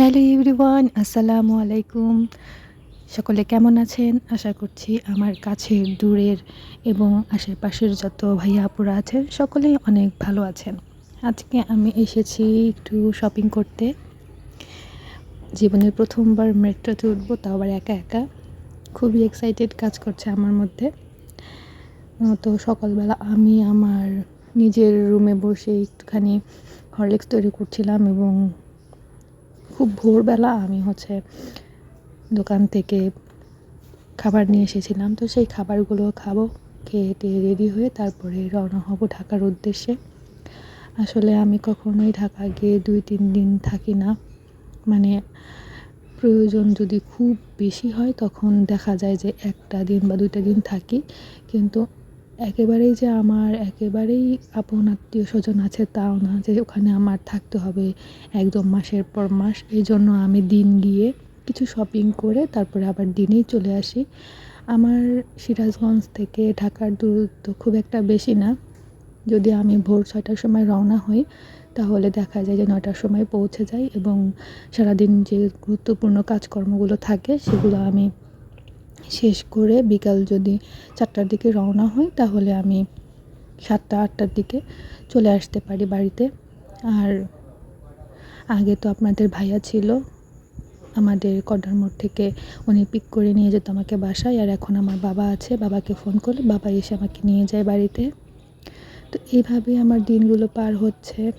Hello everyone, আসসালামু আলাইকুম। সকলে কেমন আছেন? আশা করছি আমার কাছের, দূরের এবং আশেপাশের যত ভাইয়া আপুরা আছেন, সকলেই অনেক ভালো আছেন। আজকে আমি এসেছি একটু শপিং করতে। জীবনের প্রথমবার মেট্রোতে উঠবো তাও আবার একা একা। খুবই এক্সাইটেড কাজ করছে আমার মধ্যে। তো সকালবেলা আমি আমার নিজের রুমে বসে একটুখানি হরলিক্স তৈরি করছিলাম এবং খুব ভোরবেলা আমি হচ্ছে দোকান থেকে খাবার নিয়ে এসেছিলাম। তো সেই খাবারগুলো খাব, খেয়ে টেয়ে রেডি হয়ে তারপরে রওনা হব ঢাকার উদ্দেশ্যে। আসলে আমি কখনোই ঢাকা গিয়ে দুই, তিন দিন থাকি না। মানে প্রয়োজন যদি খুব বেশি হয় তখন দেখা যায় যে একটা দিন বা দুইটা দিন থাকি। কিন্তু একেবারেই যে আমার, একেবারেই আপন আত্মীয় স্বজন আছে তাও না যে ওখানে আমার থাকতে হবে একদম মাসের পর মাস। এই জন্য আমি দিন গিয়ে কিছু শপিং করে তারপরে আবার দিনেই চলে আসি। আমার সিরাজগঞ্জ থেকে ঢাকার দূরত্ব খুব একটা বেশি না। যদি আমি ভোর ছয়টার সময় রওনা হই, তাহলে দেখা যায় যে নয়টার সময় পৌঁছে যাই এবং সারাদিন যে গুরুত্বপূর্ণ কাজকর্মগুলো থাকে সেগুলো আমি শেষ করে বিকাল যদি চারটার দিকে রওনা হই তাহলে আমি সাতটা, আটটার দিকে চলে আসতে পারি বাড়িতে। আর আগে তো আপনাদের ভাইয়া ছিল, আমাদের কডার মোড় থেকে উনি পিক করে নিয়ে যেত আমাকে বাসায়, আর এখন আমার বাবা আছে, বাবাকে ফোন করলে বাবা এসে আমাকে নিয়ে যায় বাড়িতে। তো এইভাবেই আমার দিনগুলো পার হচ্ছে।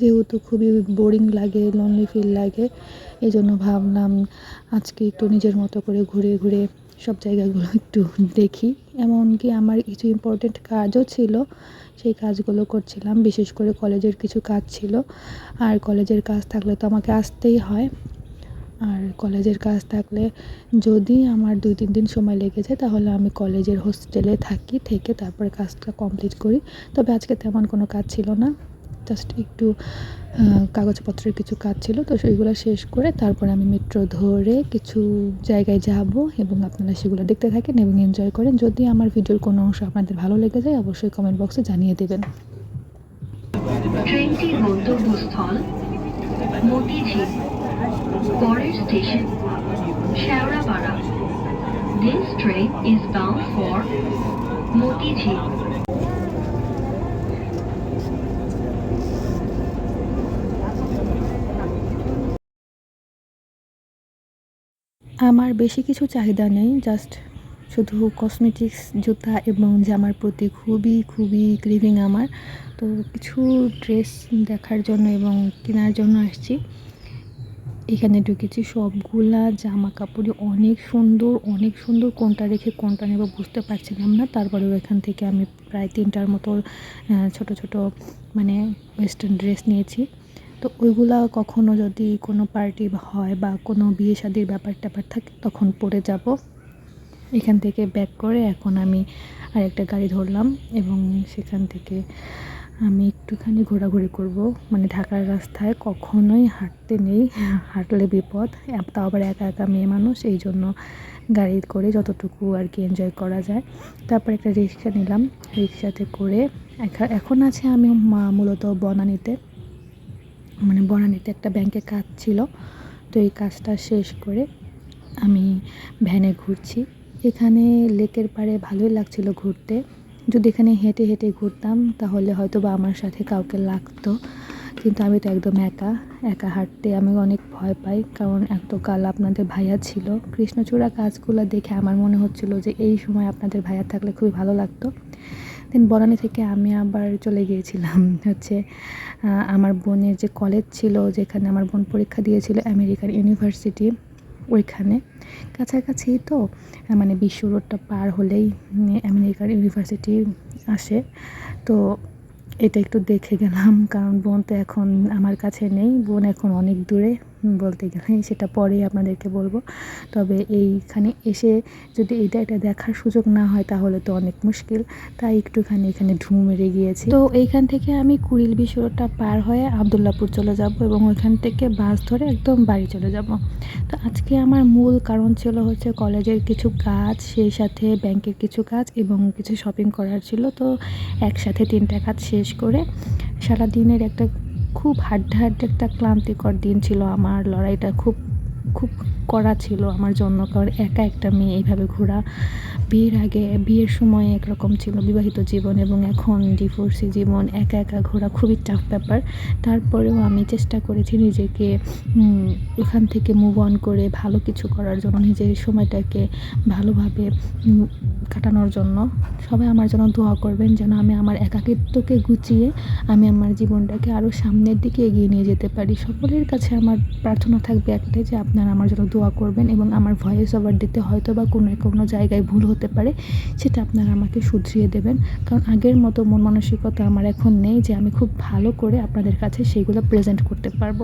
যেহেতু খুবই বোরিং লাগে লনলি ফিল লাগে এই জন্য ভাবলাম আজকে একটু নিজের মতো করে ঘুরে ঘুরে সব জায়গাগুলো একটু দেখি। এমনকি আমার কিছু ইম্পর্টেন্ট কাজও ছিল, সেই কাজগুলো করছিলাম। বিশেষ করে কলেজের কিছু কাজ ছিল। আর কলেজের কাজ থাকলে তো আমাকে আসতেই হয়। আর কলেজের কাজ থাকলে যদি আমার দুই, তিন দিন সময় লেগে যায়, তাহলে আমি কলেজের হোস্টেলে থাকি, থেকে তারপরে কাজটা কমপ্লিট করি। তবে আজকে তেমন কোনো কাজ ছিল না। জাস্ট একটু কাগজপত্রের কিছু কাজ ছিল, তো সেইগুলো শেষ করে তারপরে আমি মেট্রো ধরে কিছু জায়গায় যাব এবং আপনারা সেগুলো দেখতে থাকেন এবং এনজয় করেন। যদি আমার ভিডিওর কোনো অংশ আপনাদের ভালো লেগে যায়, অবশ্যই কমেন্ট বক্সে জানিয়ে দেবেন। This train is bound for Motijheel. আমার বেশি কিছু চাহিদা নেই জাস্ট শুধু কসমেটিক্স জুতা এবং জামার প্রতি খুবই খুবই ক্রিভিং আমার। তো কিছু ড্রেস দেখার জন্য এবং কেনার জন্য আসছি। এখানে ঢুকেছি সবগুলা জামা কাপড়ই অনেক সুন্দর অনেক সুন্দর। কোনটা রেখে কোনটা নেব বুঝতে পারছিলাম না। তারপরেও এখান থেকে আমি প্রায় তিনটার মতো ছোট ছোট মানে ওয়েস্টার্ন ড্রেস নিয়েছি। তো ওইগুলা কখনো যদি কোনো পার্টি হয় বা কোনো বিয়ে শাদির ব্যাপার ট্যাপার থাকে, তখন পরে যাব। এখান থেকে ব্যাক করে এখন আমি আরেকটা গাড়ি ধরলাম এবং সেখান থেকে আমি একটুখানি ঘোরাঘুরি করব। মানে ঢাকার রাস্তায় কখনোই হাঁটতে নেই, হাঁটলে বিপদ। তাও আবার একা একা মেয়ে মানুষ, এই জন্য গাড়ি করে যতটুকু আর কি এনজয় করা যায়। তারপর একটা রিক্সা নিলাম। রিক্সাতে করে এখন আছে আমি মূলত বনানীতে। মানে বনানীতে একটা ব্যাংকে কাজ ছিল, তো এই কাজটা শেষ করে আমি ভ্যানে ঘুরছি। এখানে লেকের পাড়ে ভালোই লাগছিল ঘুরতে। যদি এখানে হেঁটে হেঁটে ঘুরতাম, তাহলে হয়তো বা আমার সাথে কাউকে লাগতো। কিন্তু আমি তো একদম একা একা হাঁটতে আমি অনেক ভয় পাই, কারণ এত কাল আপনাদের ভাইয়া ছিল। কৃষ্ণচূড়া কাজগুলো দেখে আমার মনে হচ্ছিল যে এই সময় আপনাদের ভাইয়া থাকলে খুবই ভালো লাগতো। দেন বনানী থেকে আমি আবার চলে গিয়েছিলাম। হচ্ছে আমার বোনের যে কলেজ ছিল, যেখানে আমার বোন পরীক্ষা দিয়েছিল আমেরিকান ইউনিভার্সিটি ওইখানে। কাছাকাছি তো মানে বিশ্ব রোডটা পার হলেই আমেরিকার ইউনিভার্সিটি আসে। তো এটা একটু দেখে গেলাম, কারণ বোন তো এখন আমার কাছে নেই, বোন এখন অনেক দূরে। বলতে গেলে সেটা পরেই আপনাদেরকে বলব। তবে এইখানে এসে যদি এটা এটা দেখার সুযোগ না হয়, তাহলে তো অনেক মুশকিল। তাই একটুখানি এখানে ঢু মেরে গিয়েছি। তো এইখান থেকে আমি কুড়িল বিশ্বটা পার হয়ে আবদুল্লাপুর চলে যাব এবং ওইখান থেকে বাস ধরে একদম বাড়ি চলে যাব। তো আজকে আমার মূল কারণ ছিল হচ্ছে কলেজের কিছু কাজ, সেই সাথে ব্যাংকের কিছু কাজ এবং কিছু শপিং করার ছিল। তো একসাথে তিনটা কাজ শেষ করে সারা দিনের একটা খুব হাড্ডে হাড্ডে একটা ক্লান্তিকর দিন ছিল আমার, লড়াইটা খুব খুব করা ছিল আমার জন্য, কারণ একা একটা মেয়ে এইভাবে ঘোরা বিয়ের আগে, বিয়ের সময় একরকম ছিল বিবাহিত জীবন এবং এখন ডিভোর্সি জীবন, একা একা ঘোরা খুবই টাফ ব্যাপার। তারপরেও আমি চেষ্টা করেছি নিজেকে ওখান থেকে মুভ অন করে ভালো কিছু করার জন্য নিজের সময়টাকে ভালোভাবে কাটানোর জন্য। সবাই আমার জন্য দোয়া করবেন যেন আমি আমার একাকিত্বকে গুছিয়ে আমি আমার জীবনটাকে আরও সামনের দিকে এগিয়ে নিয়ে যেতে পারি। সকলের কাছে আমার প্রার্থনা থাকবে একটাই যে আপনারা আমার জন্য দোয়া করবেন এবং আমার ভয়েস ওভার দিতে হয়তো বা কোনো কোনো জায়গায় ভুল হতে পারে, সেটা আপনারা আমাকে শুধরিয়ে দেবেন। কারণ আগের মতো মন মানসিকতা আমার এখন নেই যে আমি খুব ভালো করে আপনাদের কাছে সেইগুলো প্রেজেন্ট করতে পারব।